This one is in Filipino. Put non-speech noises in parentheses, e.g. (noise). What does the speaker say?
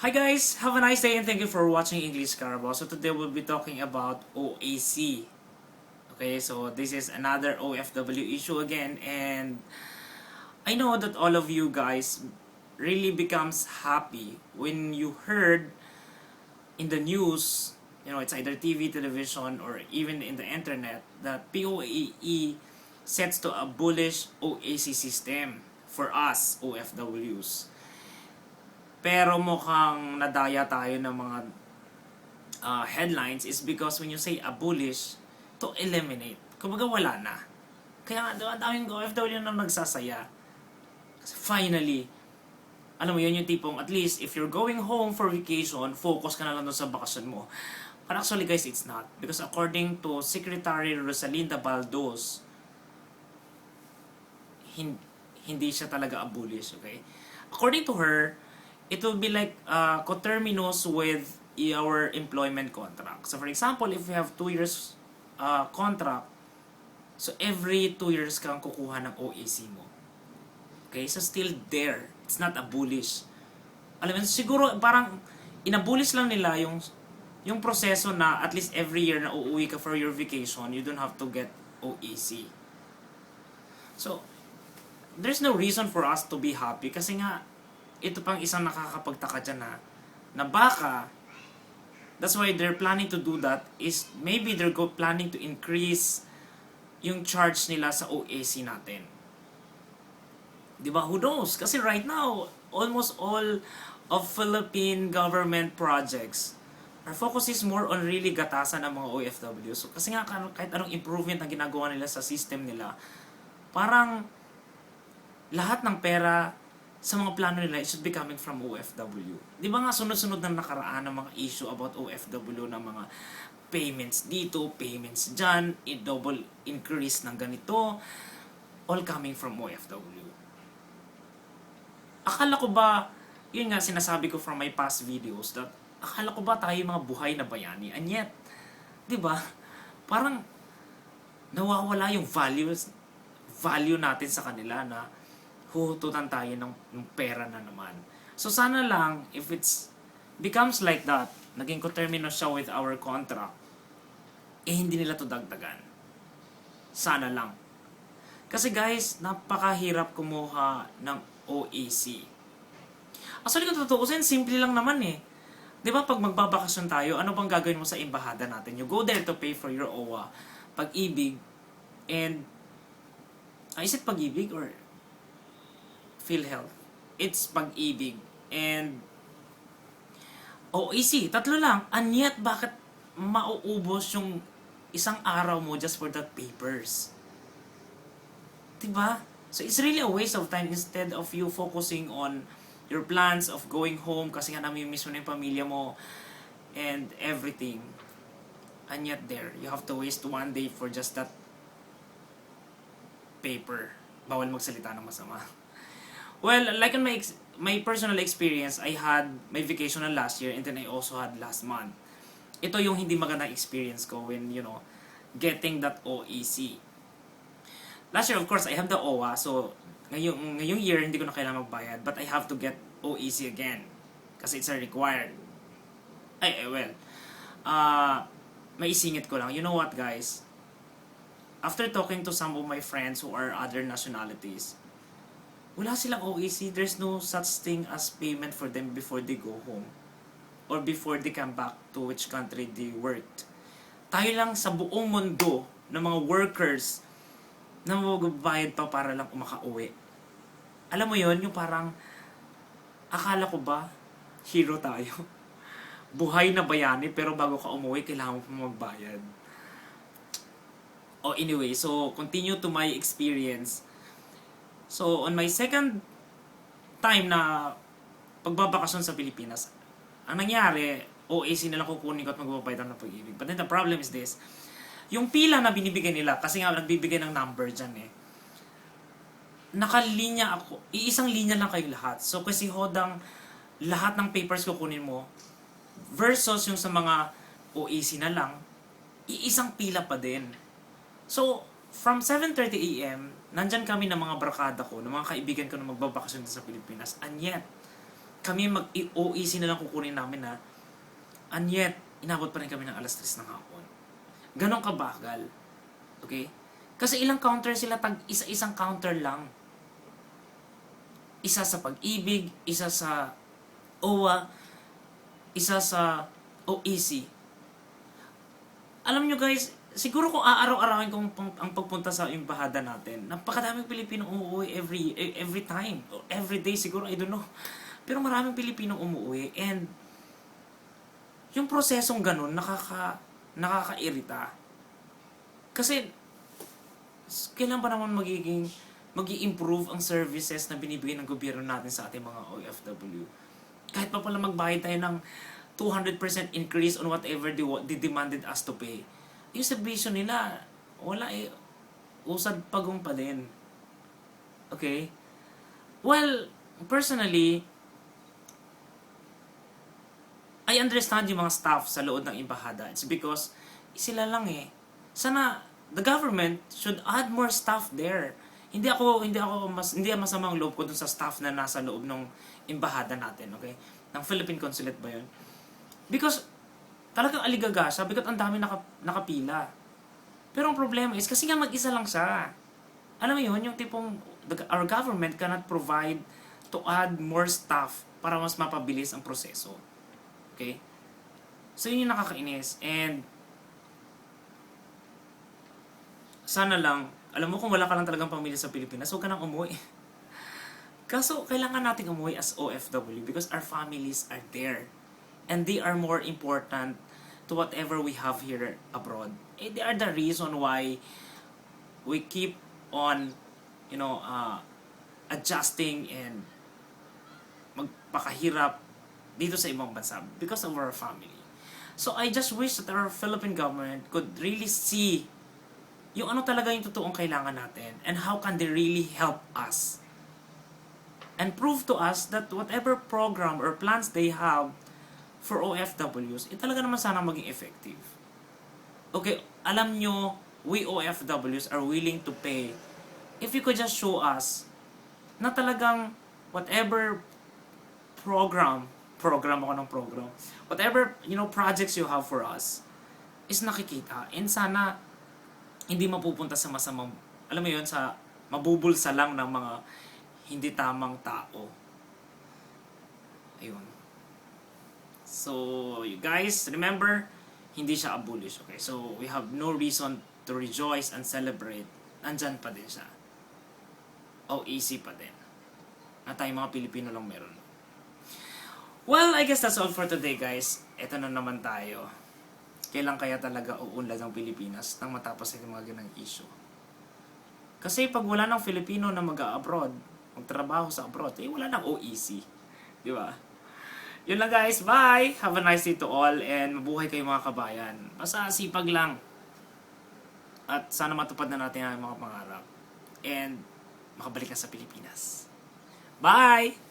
Hi guys, have a nice day and thank you for watching English Carabao. So today we'll be talking about OAC. Okay, so this is another OFW issue again and I know that all of you guys really becomes happy when you heard in the news, you know, it's either TV, television, or even in the internet that POAE sets to a bullish OAC system for us OFWs. Pero mukhang nadaya tayo ng mga uh, headlines is because when you say abolish, to eliminate. Kumbaga wala na. Kaya nga, ang daming OFW na nagsasaya. Kasi finally, alam mo yun yung tipong at least if you're going home for vacation, focus ka na lang sa bakasyon mo. But actually guys, it's not. Because according to Secretary Rosalinda Baldos, hin- hindi siya talaga abolish, okay? According to her, it will be like uh, coterminous with our employment contract. So for example, if we have two years uh, contract, so every two years kang kukuha ng OAC mo. Okay? So still there. It's not abolish. Alam mo, siguro parang inabolish lang nila yung yung proseso na at least every year na uuwi ka for your vacation, you don't have to get OAC. So, there's no reason for us to be happy kasi nga ito pang isang nakakapagtaka dyan na, na baka, that's why they're planning to do that, is maybe they're go planning to increase yung charge nila sa OAC natin. Di ba? Who knows? Kasi right now, almost all of Philippine government projects, our focus is more on really gatasan ng mga OFW. So, kasi nga kahit anong improvement na ginagawa nila sa system nila, parang lahat ng pera sa mga plano nila, it should be coming from OFW. Di ba nga sunod-sunod na nakaraan ng mga issue about OFW na mga payments dito, payments dyan, i-double increase ng ganito, all coming from OFW. Akala ko ba, yun nga sinasabi ko from my past videos, that akala ko ba tayo mga buhay na bayani? And yet, di ba, parang nawawala yung values, value natin sa kanila na huhututan tayo ng, ng pera na naman. So sana lang, if it's becomes like that, naging coterminous siya with our contract, eh hindi nila to dagdagan. Sana lang. Kasi guys, napakahirap kumuha ng OAC. Actually, kung tutuusin, simple lang naman eh. Di ba pag magbabakasyon tayo, ano bang gagawin mo sa embahada natin? You go there to pay for your OWA, pag-ibig, and, ah, is it pag-ibig or PhilHealth. It's pag-ibig. And, OAC, tatlo lang. And yet, bakit mauubos yung isang araw mo just for that papers? Diba? So, it's really a waste of time instead of you focusing on your plans of going home kasi nga namimiss mo na yung pamilya mo and everything. And yet there, you have to waste one day for just that paper. Bawal magsalita ng masama. Well, like in my ex- my personal experience, I had my vacation last year and then I also had last month. Ito yung hindi magandang experience ko when, you know, getting that OEC. Last year, of course, I have the OWA, so ngayong, ngayong year, hindi ko na kailangan magbayad, but I have to get OEC again. Kasi it's a required. Ay, eh, well, uh, may isingit ko lang. You know what, guys? After talking to some of my friends who are other nationalities, wala silang OEC. There's no such thing as payment for them before they go home. Or before they come back to which country they worked. Tayo lang sa buong mundo ng mga workers na magbabayad pa para lang umakauwi. Alam mo yon yung parang, akala ko ba, hero tayo? (laughs) Buhay na bayani, pero bago ka umuwi, kailangan mo pa magbayad. Oh, anyway, so continue to my experience So, on my second time na pagbabakasyon sa Pilipinas, ang nangyari, OAC na lang kukunin ko at magbabayad ng pag-ibig. But then the problem is this, yung pila na binibigay nila, kasi nga nagbibigay ng number dyan eh, nakalinya ako, iisang linya lang kayo lahat. So, kasi hodang lahat ng papers kukunin mo, versus yung sa mga OAC na lang, iisang pila pa din. So, from 7.30 a.m., nandyan kami ng mga barkada ko, ng mga kaibigan ko na magbabakasyon sa Pilipinas. And yet, kami mag-OEC na lang kukunin namin na and yet, inabot pa rin kami ng alas 3 ng hapon. Ganon kabagal. Okay? Kasi ilang counter sila, tag isa-isang counter lang. Isa sa pag-ibig, isa sa OWA, isa sa OEC. Alam nyo guys, siguro kung aaraw-arawin kong pang- ang pagpunta sa embahada natin, napakadaming Pilipino umuwi every e- every time, every day siguro, I don't know. Pero maraming Pilipino umuwi and yung prosesong ganun nakaka nakakairita. Kasi kailan ba naman magiging mag improve ang services na binibigay ng gobyerno natin sa ating mga OFW? Kahit pa pala magbayad tayo ng 200% increase on whatever they, they demanded us to pay. Yung servisyo nila, wala eh. Usad pagong pa din. Okay? Well, personally, I understand yung mga staff sa loob ng embahada. It's because sila lang eh. Sana the government should add more staff there. Hindi ako hindi ako mas hindi masamang loob ko dun sa staff na nasa loob ng embahada natin, okay? Ng Philippine Consulate ba 'yun? Because talagang aligaga siya because ang dami naka, nakapila. Pero ang problema is kasi nga mag-isa lang siya. Alam mo 'yun, yung tipong the, our government cannot provide to add more staff para mas mapabilis ang proseso. Okay? So, yun yung nakakainis. And, sana lang, alam mo kung wala ka lang talagang pamilya sa Pilipinas, huwag ka nang umuwi. (laughs) Kaso, kailangan nating umuwi as OFW because our families are there. And they are more important to whatever we have here abroad. Eh, they are the reason why we keep on, you know, uh, adjusting and magpakahirap dito sa ibang bansa because of our family. So I just wish that our Philippine government could really see yung ano talaga yung totoong kailangan natin and how can they really help us and prove to us that whatever program or plans they have for OFWs, eh talaga naman sana maging effective. Okay, alam nyo, we OFWs are willing to pay if you could just show us na talagang whatever program, program ako ng program, whatever, you know, projects you have for us, is nakikita. And sana, hindi mapupunta sa masamang, alam mo yun, sa mabubulsa lang ng mga hindi tamang tao. Ayun. So, you guys, remember, hindi siya abolish, okay? So, we have no reason to rejoice and celebrate. Nandyan pa din siya. OEC pa din. Na tayo mga Pilipino lang meron. Well, I guess that's all for today, guys. Ito na naman tayo. Kailan kaya talaga uunlad ang Pilipinas nang matapos yung mga ganang issue? Kasi pag wala ng Filipino na mag-abroad, magtrabaho sa abroad, eh wala ng OEC. Di ba? Yun lang guys, bye! Have a nice day to all and mabuhay kayo mga kabayan. Basta sipag lang. At sana matupad na natin ang mga pangarap. And makabalik na sa Pilipinas. Bye!